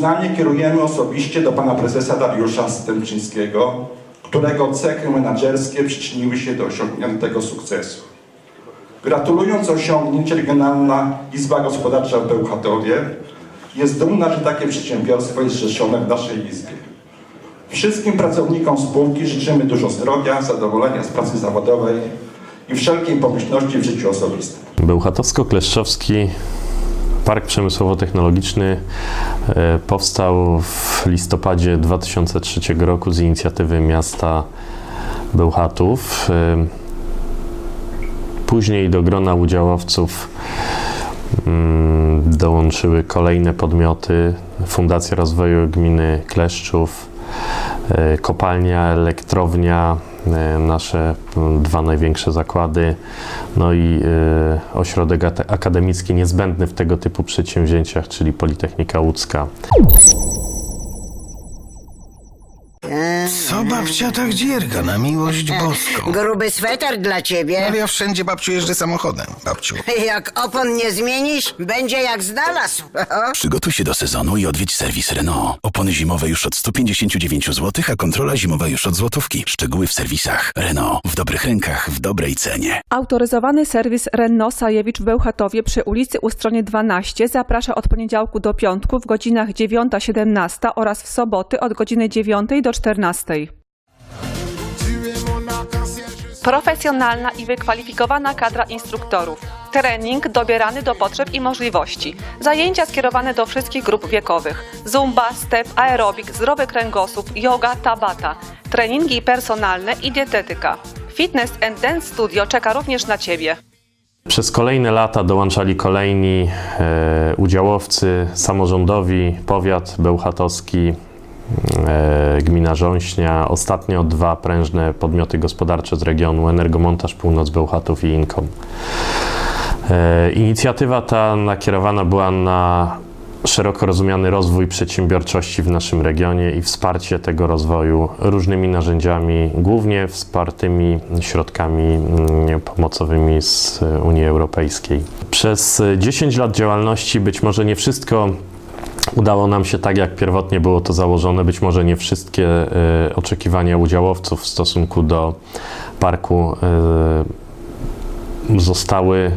Uznanie kierujemy osobiście do pana prezesa Dariusza Stępczyńskiego, którego cechy menedżerskie przyczyniły się do osiągniętego sukcesu. Gratulując osiągnięć Regionalna Izba Gospodarcza w Bełchatowie jest dumna, że takie przedsiębiorstwo jest zrzeszone w naszej Izbie. Wszystkim pracownikom spółki życzymy dużo zdrowia, zadowolenia z pracy zawodowej i wszelkiej pomyślności w życiu osobistym. Bełchatowsko-Kleszczowski Park Przemysłowo-Technologiczny e, powstał w listopadzie 2003 roku z inicjatywy miasta Bełchatów. E, Później do grona udziałowców mm, dołączyły kolejne podmioty. Fundacja Rozwoju Gminy Kleszczów, e, kopalnia, elektrownia, nasze mm, dwa największe zakłady, no i e, ośrodek akademicki niezbędny w tego typu przedsięwzięciach, czyli Politechnika Łódzka. Babcia tak dzierga, na miłość boską? Gruby sweter dla ciebie. Ale ja wszędzie, babciu, jeżdżę samochodem, babciu. Jak opon nie zmienisz, będzie jak znalazł. Przygotuj się do sezonu i odwiedź serwis Renault. Opony zimowe już od 159 zł, a kontrola zimowa już od złotówki. Szczegóły w serwisach. Renault. W dobrych rękach, w dobrej cenie. Autoryzowany serwis Renault Sajewicz w Bełchatowie przy ulicy Ustronie 12 zaprasza od poniedziałku do piątku w godzinach 9-17 oraz w soboty od godziny 9 do 14. Profesjonalna i wykwalifikowana kadra instruktorów. Trening dobierany do potrzeb i możliwości. Zajęcia skierowane do wszystkich grup wiekowych. Zumba, step, aerobik, zdrowy kręgosłup, yoga, tabata. Treningi personalne i dietetyka. Fitness and Dance Studio czeka również na Ciebie. Przez kolejne lata dołączali kolejni e, udziałowcy samorządowi, powiat bełchatowski, gmina Rząśnia, ostatnio dwa prężne podmioty gospodarcze z regionu, Energomontaż Północ Bełchatów i Inkom. E, inicjatywa ta nakierowana była na szeroko rozumiany rozwój przedsiębiorczości w naszym regionie i wsparcie tego rozwoju różnymi narzędziami, głównie wspartymi środkami mm, pomocowymi z Unii Europejskiej. Przez 10 lat działalności być może nie wszystko udało nam się tak, jak pierwotnie było to założone. Być może nie wszystkie e, oczekiwania udziałowców w stosunku do parku e, zostały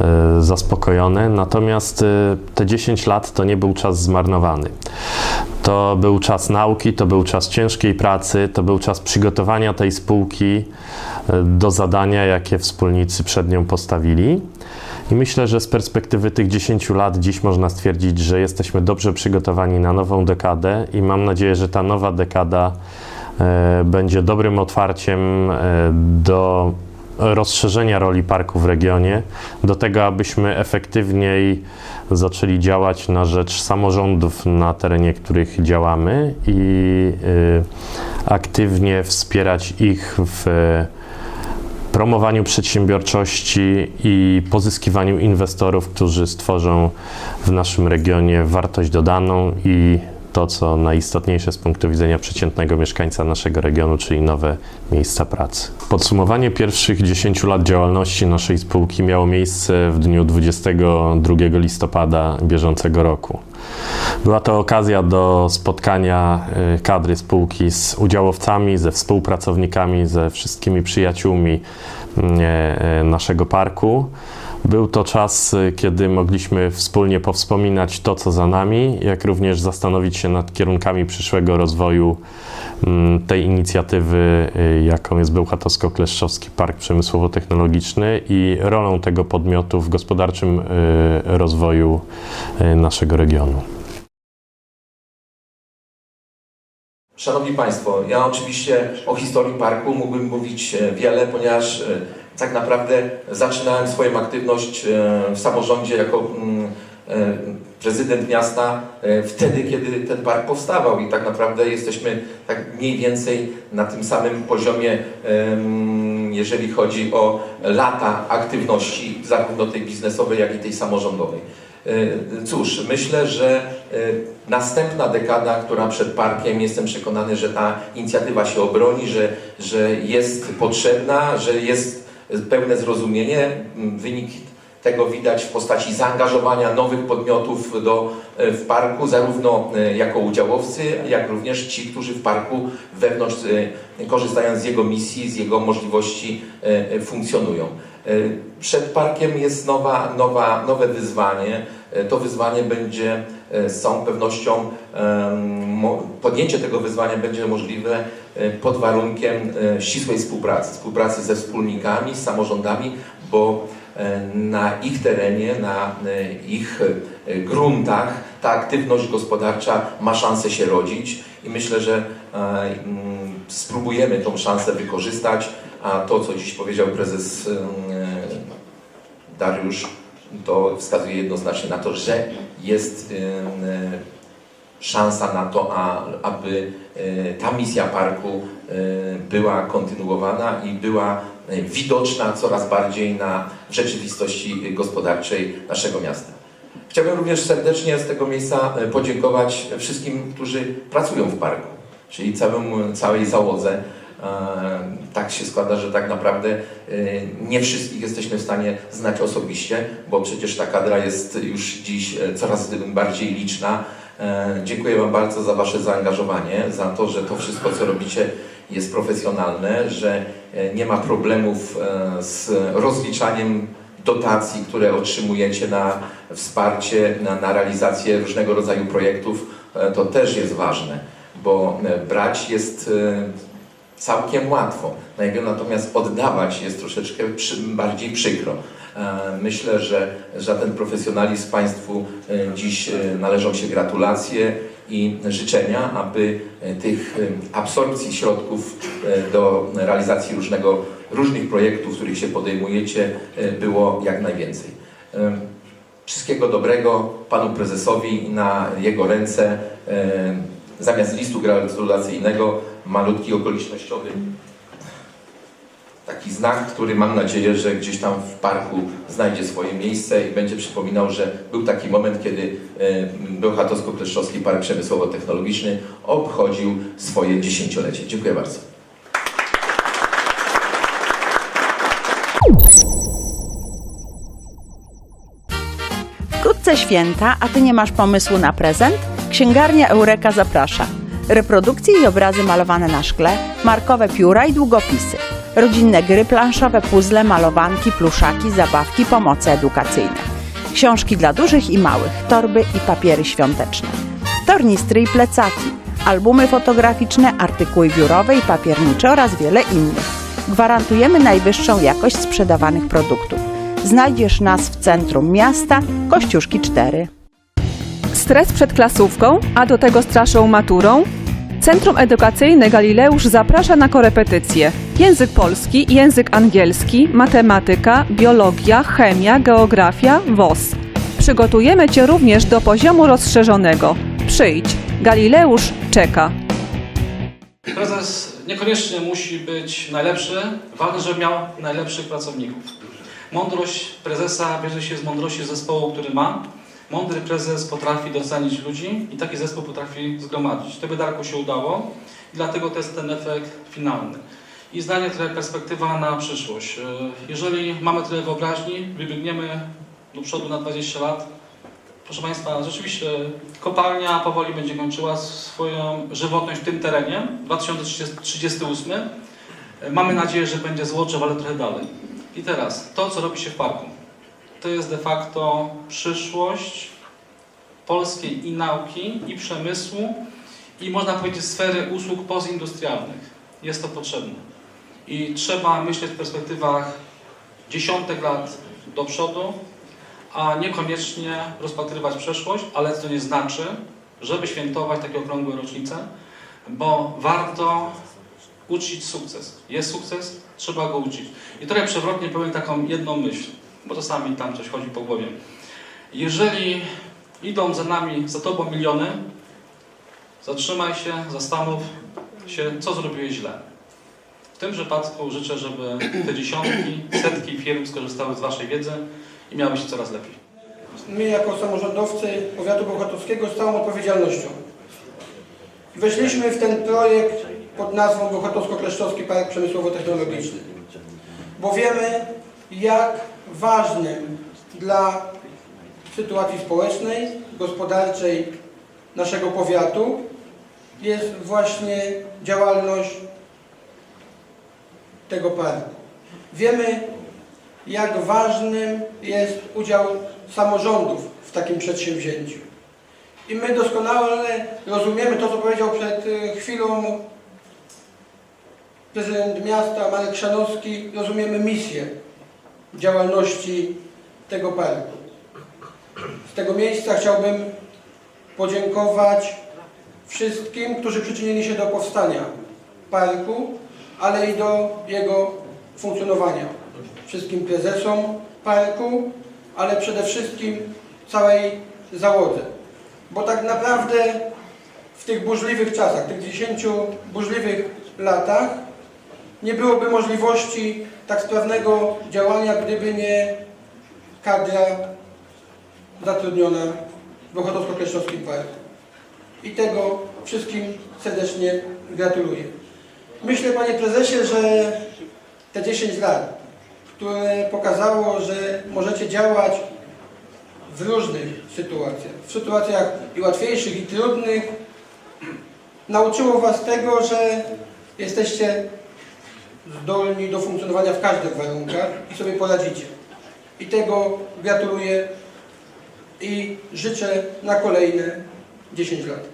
e, zaspokojone. Natomiast te 10 lat to nie był czas zmarnowany. To był czas nauki, to był czas ciężkiej pracy, to był czas przygotowania tej spółki do zadania, jakie wspólnicy przed nią postawili. I myślę, że z perspektywy tych 10 lat dziś można stwierdzić, że jesteśmy dobrze przygotowani na nową dekadę i mam nadzieję, że ta nowa dekada e, będzie dobrym otwarciem e, do rozszerzenia roli parku w regionie, do tego, abyśmy efektywniej zaczęli działać na rzecz samorządów, na terenie których działamy i y, aktywnie wspierać ich w promowaniu przedsiębiorczości i pozyskiwaniu inwestorów, którzy stworzą w naszym regionie wartość dodaną i to, co najistotniejsze z punktu widzenia przeciętnego mieszkańca naszego regionu, czyli nowe miejsca pracy. Podsumowanie pierwszych 10 lat działalności naszej spółki miało miejsce w dniu 22 listopada bieżącego roku. Była to okazja do spotkania y, kadry spółki z udziałowcami, ze współpracownikami, ze wszystkimi przyjaciółmi y, y, naszego parku. Był to czas, y, kiedy mogliśmy wspólnie powspominać to, co za nami, jak również zastanowić się nad kierunkami przyszłego rozwoju mm, tej inicjatywy, y, jaką jest Bełchatowsko-Kleszczowski Park Przemysłowo-Technologiczny i rolą tego podmiotu w gospodarczym y, rozwoju naszego regionu. Szanowni Państwo, ja oczywiście o historii parku mógłbym mówić e, wiele, ponieważ e, tak naprawdę zaczynałem swoją aktywność e, w samorządzie jako mm, e, prezydent miasta e, wtedy, kiedy ten park powstawał i tak naprawdę jesteśmy tak mniej więcej na tym samym poziomie, em, jeżeli chodzi o lata aktywności zarówno tej biznesowej, jak i tej samorządowej. Cóż, myślę, że następna dekada, która przed parkiem, jestem przekonany, że ta inicjatywa się obroni, że, że jest potrzebna, że jest pełne zrozumienie. Wynik tego widać w postaci zaangażowania nowych podmiotów do, e, w parku, zarówno e, jako udziałowcy, jak również ci, którzy w parku wewnątrz, e, korzystając z jego misji, z jego możliwości, funkcjonują. Przed parkiem jest nowa, nowa, nowe wyzwanie. To wyzwanie będzie z całą pewnością, podjęcie tego wyzwania będzie możliwe pod warunkiem e, ścisłej współpracy, współpracy ze wspólnikami, z samorządami, bo e, na ich terenie, na e, ich e, gruntach ta aktywność gospodarcza ma szansę się rodzić i myślę, że e, mm, spróbujemy tą szansę wykorzystać, a to, co dziś powiedział prezes e, Dariusz, to wskazuje jednoznacznie na to, że jest e, szansa na to, a, aby e, ta misja parku e, była kontynuowana i była e, widoczna coraz bardziej na rzeczywistości gospodarczej naszego miasta. Chciałbym również serdecznie z tego miejsca podziękować wszystkim, którzy pracują w parku, czyli całym, całej załodze. Tak się składa, że tak naprawdę nie wszystkich jesteśmy w stanie znać osobiście, bo przecież ta kadra jest już dziś coraz bardziej liczna. E, Dziękuję Wam bardzo za Wasze zaangażowanie, za to, że to wszystko, co robicie, jest profesjonalne, że e, nie ma problemów e, z rozliczaniem dotacji, które otrzymujecie na wsparcie, na, na realizację różnego rodzaju projektów. To też jest ważne, bo brać jest całkiem łatwo. Natomiast oddawać jest troszeczkę przy, bardziej przykro. E, Myślę, że za ten profesjonalizm Państwu e, dziś e, należą się gratulacje i życzenia, aby tych absorpcji środków do realizacji różnego, różnych projektów, których się podejmujecie, było jak najwięcej. Wszystkiego dobrego Panu Prezesowi na jego ręce. Zamiast listu gratulacyjnego malutki okolicznościowy taki znak, który mam nadzieję, że gdzieś tam w parku znajdzie swoje miejsce i będzie przypominał, że był taki moment, kiedy e, Bełchatowsko-Kleszczowski Park Przemysłowo-Technologiczny obchodził swoje dziesięciolecie. Dziękuję bardzo. Wkrótce święta, a ty nie masz pomysłu na prezent? Księgarnia Eureka zaprasza. Reprodukcje i obrazy malowane na szkle, markowe pióra i długopisy. Rodzinne gry planszowe, puzzle, malowanki, pluszaki, zabawki, pomoce edukacyjne. Książki dla dużych i małych, torby i papiery świąteczne. Tornistry i plecaki, albumy fotograficzne, artykuły biurowe i papiernicze oraz wiele innych. Gwarantujemy najwyższą jakość sprzedawanych produktów. Znajdziesz nas w centrum miasta, Kościuszki 4. Stres przed klasówką, a do tego straszą maturą? Centrum Edukacyjne Galileusz zaprasza na korepetycje. Język polski, język angielski, matematyka, biologia, chemia, geografia, WOS. Przygotujemy Cię również do poziomu rozszerzonego. Przyjdź, Galileusz czeka. Prezes niekoniecznie musi być najlepszy, ważne, żeby miał najlepszych pracowników. Mądrość prezesa bierze się z mądrości zespołu, który ma. Mądry prezes potrafi docenić ludzi i taki zespół potrafi zgromadzić. To by Darku się udało i dlatego to jest ten efekt finalny. I zdanie trochę perspektywa na przyszłość. E, Jeżeli mamy tyle wyobraźni, wybiegniemy do przodu na 20 lat, Proszę Państwa, rzeczywiście kopalnia powoli będzie kończyła swoją żywotność w tym terenie. 2038. Mamy nadzieję, że będzie Złoczew, ale trochę dalej. I teraz, to co robi się w parku. To jest de facto przyszłość polskiej i nauki, i przemysłu, i można powiedzieć sfery usług postindustrialnych. Jest to potrzebne. I trzeba myśleć w perspektywach dziesiątek lat do przodu, a niekoniecznie rozpatrywać przeszłość, ale to nie znaczy, żeby świętować takie okrągłe rocznice, bo warto uczyć sukces. Jest sukces, trzeba go uczyć. I trochę przewrotnie powiem taką jedną myśl, bo czasami tam coś chodzi po głowie. Jeżeli idą za nami, za tobą miliony, zatrzymaj się, zastanów się, co zrobiłeś źle. W tym przypadku życzę, żeby te dziesiątki, setki firm skorzystały z Waszej wiedzy i miały się coraz lepiej. my jako samorządowcy powiatu bełchatowskiego z całą odpowiedzialnością weszliśmy w ten projekt pod nazwą Bełchatowsko-Kleszczowski Park Przemysłowo-Technologiczny, bo wiemy jak ważnym dla sytuacji społecznej, gospodarczej naszego powiatu jest właśnie działalność tego parku. Wiemy, jak ważnym jest udział samorządów w takim przedsięwzięciu. I my doskonale rozumiemy to, co powiedział przed y, chwilą prezydent miasta Marek Szanowski, rozumiemy misję działalności tego parku. Z tego miejsca chciałbym podziękować wszystkim, którzy przyczynili się do powstania parku, ale i do jego funkcjonowania. Wszystkim prezesom parku, ale przede wszystkim całej załodze. Bo tak naprawdę w tych burzliwych czasach, tych 10 burzliwych latach nie byłoby możliwości tak sprawnego działania, gdyby nie kadra zatrudniona w Ochotowsko-Kleszczowskim Parku. I tego wszystkim serdecznie gratuluję. Myślę, panie prezesie, że te 10 lat, które pokazało, że możecie działać w różnych sytuacjach, w sytuacjach i łatwiejszych, i trudnych, nauczyło was tego, że jesteście zdolni do funkcjonowania w każdych warunkach i sobie poradzicie. I tego gratuluję i życzę na kolejne 10 lat.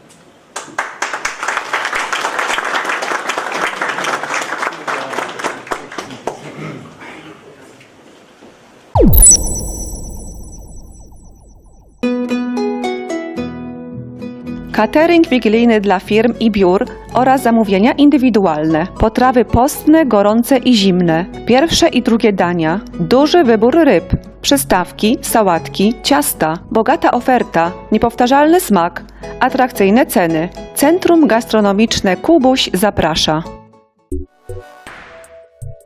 Catering wigilijny dla firm i biur oraz zamówienia indywidualne. Potrawy postne, gorące i zimne. Pierwsze i drugie dania. Duży wybór ryb. Przystawki, sałatki, ciasta. Bogata oferta. Niepowtarzalny smak. Atrakcyjne ceny. Centrum Gastronomiczne Kubuś zaprasza.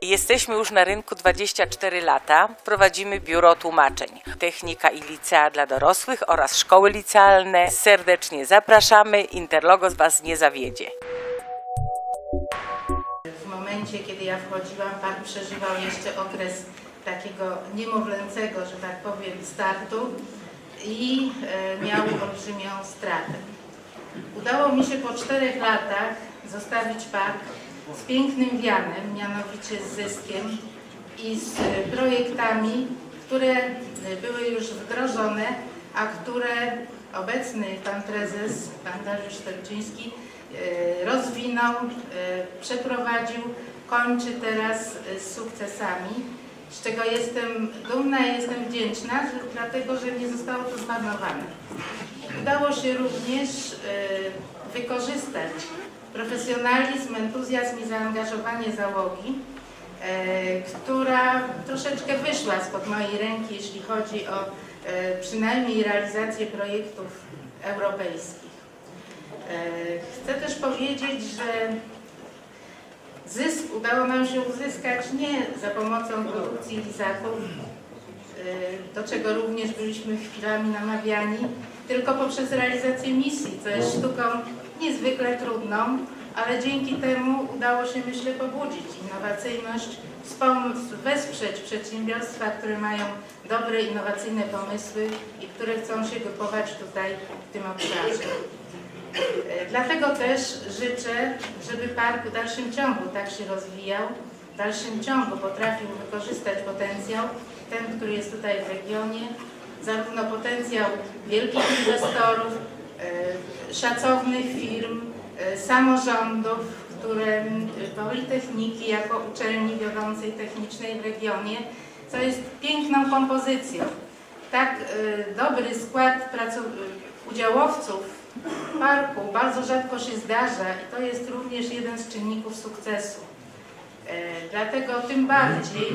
Jesteśmy już na rynku 24 lata. Prowadzimy biuro tłumaczeń. Technika i licea dla dorosłych oraz szkoły licealne. Serdecznie zapraszamy. Interlogos Was nie zawiedzie. W momencie, kiedy ja wchodziłam, Pan przeżywał jeszcze okres takiego niemowlęcego, że tak powiem, startu i e, miał olbrzymią stratę. Udało mi się po czterech latach zostawić park z pięknym wianem, mianowicie z zyskiem i z projektami, które były już wdrożone, a które obecny Pan Prezes, Pan Dariusz Sterczyński e, rozwinął, e, przeprowadził, kończy teraz z sukcesami, z czego jestem dumna i jestem wdzięczna, dlatego że nie zostało to zmarnowane. Udało się również e, wykorzystać profesjonalizm, entuzjazm i zaangażowanie załogi, e, która troszeczkę wyszła spod mojej ręki, jeśli chodzi o e, przynajmniej realizację projektów europejskich. E, Chcę też powiedzieć, że zysk udało nam się uzyskać nie za pomocą produkcji lizaków, do czego również byliśmy chwilami namawiani, tylko poprzez realizację misji, co jest sztuką niezwykle trudną, ale dzięki temu udało się, myślę, pobudzić innowacyjność, wspomóc, wesprzeć przedsiębiorstwa, które mają dobre, innowacyjne pomysły i które chcą się grupować tutaj w tym obszarze. E, Dlatego też życzę, żeby park w dalszym ciągu tak się rozwijał, w dalszym ciągu potrafił wykorzystać potencjał, ten, który jest tutaj w regionie, zarówno potencjał wielkich inwestorów, szacownych firm, e, samorządów, które m, Politechniki jako uczelni wiodącej technicznej w regionie, co jest piękną kompozycją. Tak e, dobry skład e, udziałowców parku bardzo rzadko się zdarza i to jest również jeden z czynników sukcesu. E, Dlatego tym bardziej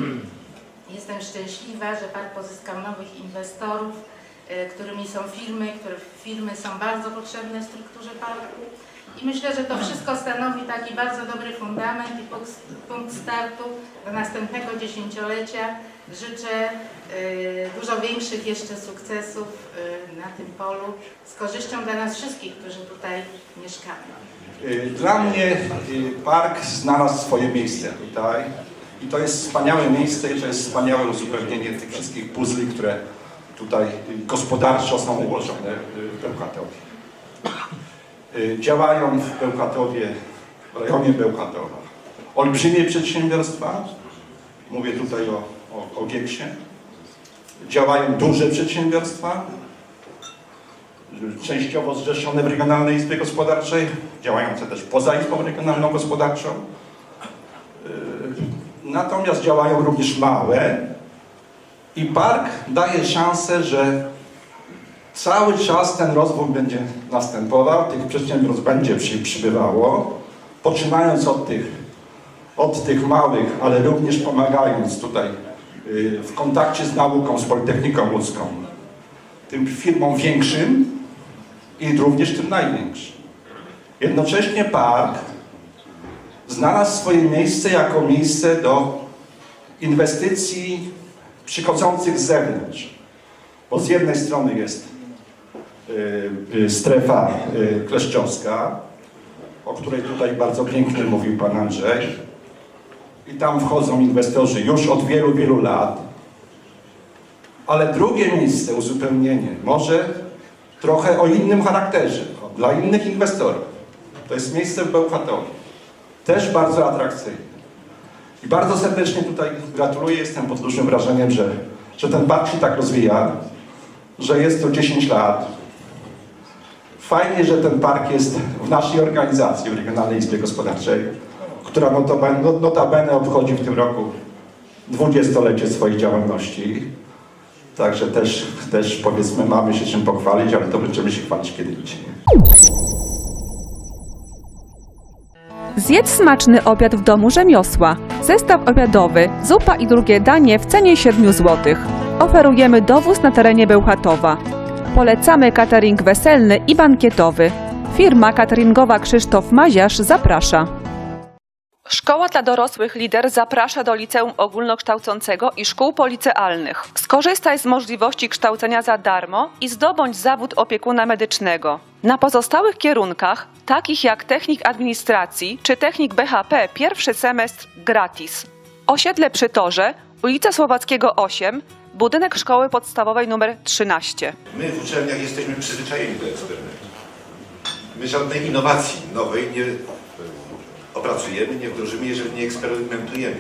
jestem szczęśliwa, że park pozyskał nowych inwestorów, e, którymi są firmy, które firmy są bardzo potrzebne w strukturze parku. I myślę, że to wszystko stanowi taki bardzo dobry fundament i punkt- startu do następnego dziesięciolecia. Życzę e, dużo większych jeszcze sukcesów e, na tym polu z korzyścią dla nas wszystkich, którzy tutaj mieszkamy. Dla mnie park znalazł swoje miejsce tutaj i to jest wspaniałe miejsce i to jest wspaniałe uzupełnienie tych wszystkich puzli, które tutaj gospodarczo są ułożone w Bełchatowie. Y, Działają w Bełchatowie, w rejonie Bełchatowa olbrzymie przedsiębiorstwa, mówię tutaj o, o, o Gieksie, działają duże przedsiębiorstwa, częściowo zrzeszone w Regionalnej Izbie Gospodarczej, działające też poza Izbą Regionalną Gospodarczą. Yy, Natomiast działają również małe i park daje szansę, że cały czas ten rozwój będzie następował, tych przedsiębiorstw będzie przy, przybywało, poczynając od tych, od tych małych, ale również pomagając tutaj yy, w kontakcie z nauką, z Politechniką Łódzką, tym firmom większym i również tym największym. Jednocześnie park znalazł swoje miejsce jako miejsce do inwestycji przychodzących z zewnątrz. Bo z jednej strony jest y, y, strefa y, kleszczowska, o której tutaj bardzo pięknie mówił Pan Andrzej. I tam wchodzą inwestorzy już od wielu, wielu lat. Ale drugie miejsce, uzupełnienie, może trochę o innym charakterze, dla innych inwestorów. To jest miejsce w Bełchatowie. Też bardzo atrakcyjne. I bardzo serdecznie tutaj gratuluję, jestem pod dużym wrażeniem, że, że ten park się tak rozwija, że jest to 10 lat. Fajnie, że ten park jest w naszej organizacji, w Regionalnej Izbie Gospodarczej, która notabene, no- notabene obchodzi w tym roku 20-lecie swojej działalności. Także też, też powiedzmy mamy się czym pochwalić, ale to będziemy się chwalić kiedy indziej. Zjedz smaczny obiad w domu rzemiosła. Zestaw obiadowy, zupa i drugie danie w cenie 7 zł. Oferujemy dowóz na terenie Bełchatowa. Polecamy catering weselny i bankietowy. Firma cateringowa Krzysztof Maziarz zaprasza. Szkoła dla dorosłych Lider zaprasza do liceum ogólnokształcącego i szkół policealnych. Skorzystaj z możliwości kształcenia za darmo i zdobądź zawód opiekuna medycznego. Na pozostałych kierunkach, takich jak technik administracji czy technik BHP, pierwszy semestr gratis. Osiedle przy Torze, ulica Słowackiego 8, budynek szkoły podstawowej nr 13. My w uczelniach jesteśmy przyzwyczajeni do eksperymentu. My żadnej innowacji nowej nie opracujemy, nie wdrożymy, jeżeli nie eksperymentujemy.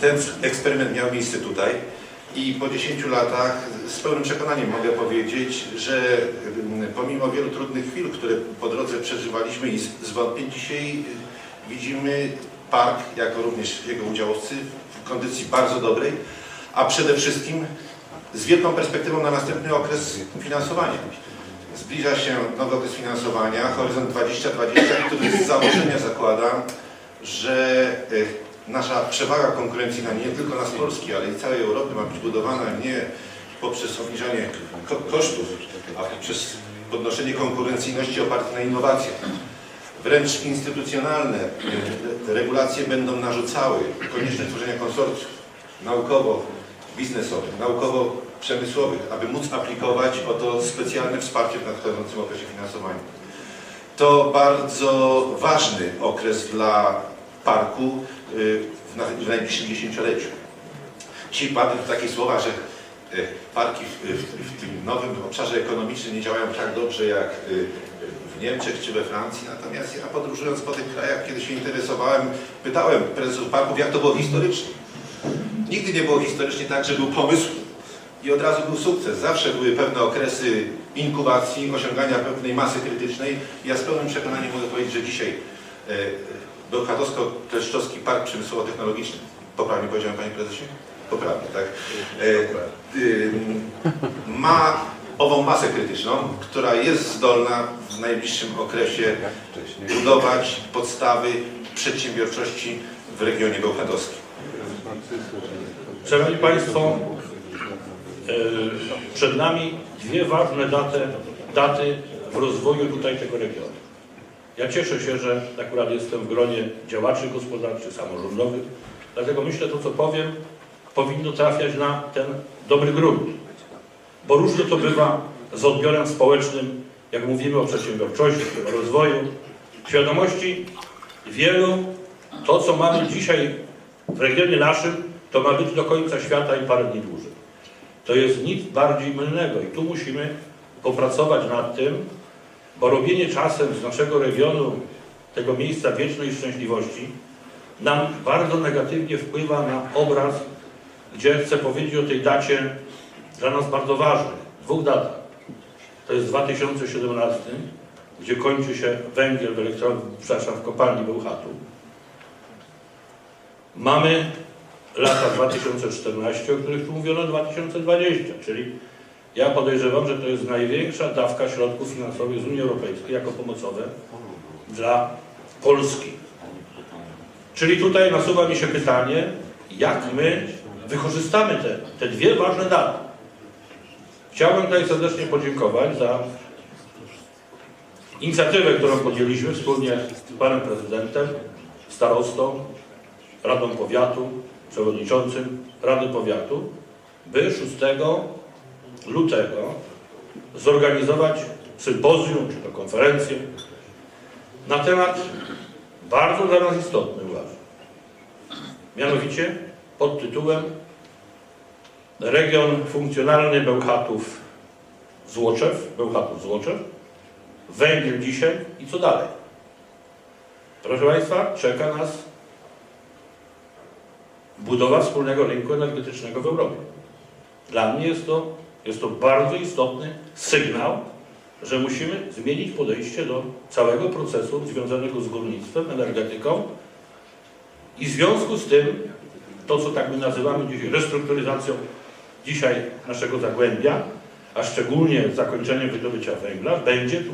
Ten eksperyment miał miejsce tutaj i po 10 latach z pełnym przekonaniem mogę powiedzieć, że mm, pomimo wielu trudnych chwil, które po drodze przeżywaliśmy i zwątpień, dzisiaj y, widzimy park, jako również jego udziałowcy w kondycji bardzo dobrej, a przede wszystkim z wielką perspektywą na następny okres finansowania. Zbliża się nowy okres finansowania, horyzont 2020, który z założenia zakłada, że y, nasza przewaga konkurencyjna nie tylko nas Polski, ale i całej Europy ma być budowana nie poprzez obniżanie ko kosztów, a poprzez podnoszenie konkurencyjności opartej na innowacjach. Wręcz instytucjonalne y, regulacje będą narzucały konieczność tworzenia konsorcjów naukowo-biznesowych, naukowo-przemysłowych, aby móc aplikować o to specjalne wsparcie w nadchodzącym okresie finansowania. To bardzo ważny okres dla parku y, w, na, w najbliższym dziesięcioleciu. Dzisiaj padły takie słowa, że y, parki w, w, w tym nowym obszarze ekonomicznym nie działają tak dobrze jak y, w Niemczech czy we Francji. Natomiast ja podróżując po tych krajach, kiedy się interesowałem, pytałem prezesów parków, jak to było historycznie. Nigdy nie było historycznie tak, że był pomysł i od razu był sukces. Zawsze były pewne okresy inkubacji, osiągania pewnej masy krytycznej. Ja z pełnym przekonaniem mogę powiedzieć, że dzisiaj e, Bełchatowsko-Kleszczowski Park Przemysłowo-Technologiczny, poprawnie powiedziałem Panie Prezesie? Poprawnie, tak. E, y, ma ową masę krytyczną, która jest zdolna w najbliższym okresie budować podstawy przedsiębiorczości w regionie bełchatowskim. Szanowni Państwo, e, przed nami dwie ważne daty, daty w rozwoju tutaj tego regionu. Ja cieszę się, że akurat jestem w gronie działaczy gospodarczych, samorządowych, dlatego myślę, to co powiem powinno trafiać na ten dobry grunt. Bo różnie to bywa z odbiorem społecznym, jak mówimy o przedsiębiorczości, o rozwoju, świadomości wielu, to co mamy dzisiaj w regionie naszym, to ma być do końca świata i parę dni dłużej. To jest nic bardziej mylnego i tu musimy popracować nad tym, bo robienie czasem z naszego regionu tego miejsca wiecznej szczęśliwości nam bardzo negatywnie wpływa na obraz, gdzie chcę powiedzieć o tej dacie dla nas bardzo ważnej, dwóch datach. To jest 2017, gdzie kończy się węgiel w elektrowni, przepraszam, w kopalni Bełchatu. Mamy lata 2014, o których tu mówiono 2020, czyli ja podejrzewam, że to jest największa dawka środków finansowych z Unii Europejskiej jako pomocowe dla Polski. Czyli tutaj nasuwa mi się pytanie, jak my wykorzystamy te, te dwie ważne daty. Chciałbym tutaj serdecznie podziękować za inicjatywę, którą podjęliśmy wspólnie z panem prezydentem, starostą, radą powiatu, przewodniczącym Rady Powiatu, by 6 lutego zorganizować sympozjum czy to konferencję na temat bardzo dla nas istotny, uważam. Mianowicie pod tytułem Region funkcjonalny Bełchatów Złoczew, Bełchatów Złoczew, węgiel dzisiaj i co dalej. Proszę Państwa, czeka nas budowa wspólnego rynku energetycznego w Europie. Dla mnie jest to, jest to bardzo istotny sygnał, że musimy zmienić podejście do całego procesu związanego z górnictwem, energetyką i w związku z tym to, co tak my nazywamy dzisiaj restrukturyzacją dzisiaj naszego Zagłębia, a szczególnie zakończeniem wydobycia węgla, będzie tu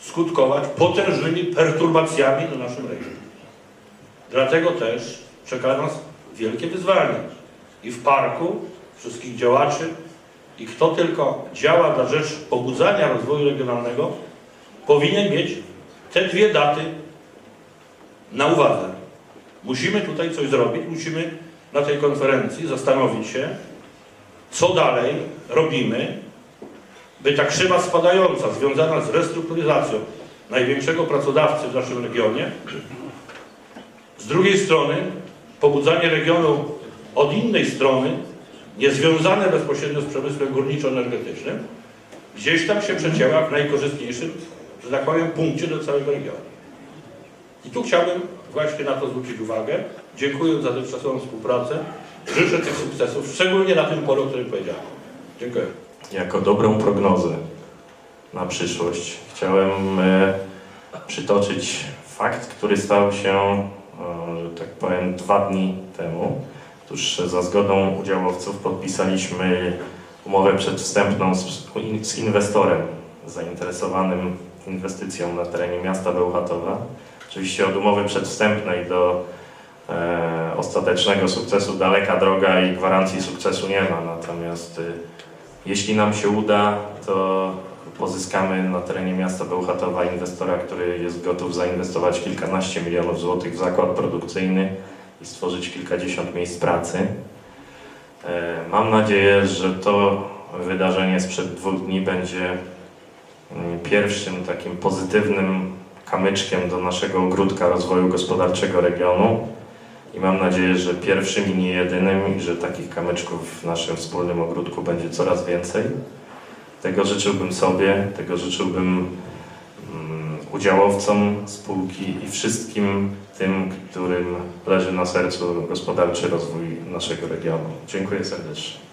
skutkować potężnymi perturbacjami na naszym regionie. Dlatego też czeka nas wielkie wyzwanie. I w parku wszystkich działaczy i kto tylko działa na rzecz pobudzania rozwoju regionalnego, powinien mieć te dwie daty na uwadze. Musimy tutaj coś zrobić, musimy na tej konferencji zastanowić się, co dalej robimy, by ta krzywa spadająca związana z restrukturyzacją największego pracodawcy w naszym regionie, z drugiej strony pobudzanie regionu od innej strony, niezwiązane bezpośrednio z przemysłem górniczo-energetycznym, gdzieś tam się przecięła w najkorzystniejszym, że tak powiem, punkcie do całego regionu. I tu chciałbym właśnie na to zwrócić uwagę, dziękując za dotychczasową współpracę, życzę tych sukcesów, szczególnie na tym polu, o którym powiedziałem. Dziękuję. jako dobrą prognozę na przyszłość chciałem e, przytoczyć fakt, który stał się, tak powiem, dwa dni temu. Otóż za zgodą udziałowców podpisaliśmy umowę przedwstępną z, z inwestorem zainteresowanym inwestycją na terenie miasta Bełchatowa. Oczywiście od umowy przedwstępnej do e, ostatecznego sukcesu daleka droga i gwarancji sukcesu nie ma. Natomiast y, jeśli nam się uda, to pozyskamy na terenie miasta Bełchatowa inwestora, który jest gotów zainwestować kilkanaście milionów złotych w zakład produkcyjny i stworzyć kilkadziesiąt miejsc pracy. E, Mam nadzieję, że to wydarzenie sprzed dwóch dni będzie mm, pierwszym takim pozytywnym kamyczkiem do naszego ogródka rozwoju gospodarczego regionu. I mam nadzieję, że pierwszym i nie jedynym i że takich kamyczków w naszym wspólnym ogródku będzie coraz więcej. Tego życzyłbym sobie, tego życzyłbym mm, udziałowcom spółki i wszystkim tym, którym leży na sercu gospodarczy rozwój naszego regionu. Dziękuję serdecznie.